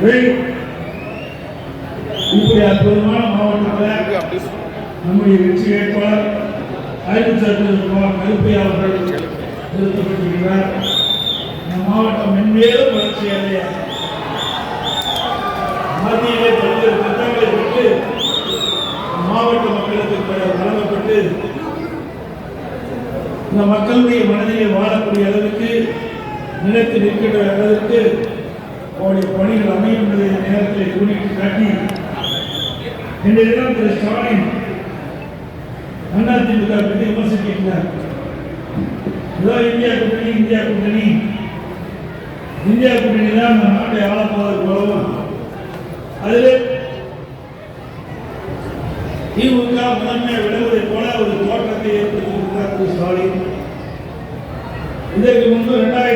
இப்படி அற்புதமான மாவட்டத்தில் நம்முடைய வெற்றி வேட்பாளர் ஆயிரத்தி சட்டமன்ற கருப்பை நிறுத்தப்பட்டிருக்கிறார். நம் மாவட்டம் மென்மேலும் வளர்ச்சி அடைய மத்தியிலே பல்வேறு திட்டங்களை பெற்று மாவட்ட மக்களுக்கு வழங்கப்பட்டு இந்த மக்களுடைய மனதிலே வாழக்கூடிய அளவுக்கு நிலைத்து நிற்கின்ற அளவிற்கு அவருடைய பணிகள் அமையும் நேரத்தில் கூறிட்டு காட்டி இன்றைய தினம் திரு ஸ்டாலின் அதிமுக பற்றி விமர்சிக்கின்றார். ஏதோ இந்தியா கூட்டணி இந்தியா கூட்டணி. இந்தியா கூட்டணி தான் இந்த நாட்டை ஆளப்போவதற்கு போலவும் அதில் திமுக முதன்மை விடுவதை போல ஒரு தோற்றத்தை ஏற்படுத்தியிருக்கிறார் திரு ஸ்டாலின். இதற்கு முன்பு இரண்டாயிரத்தி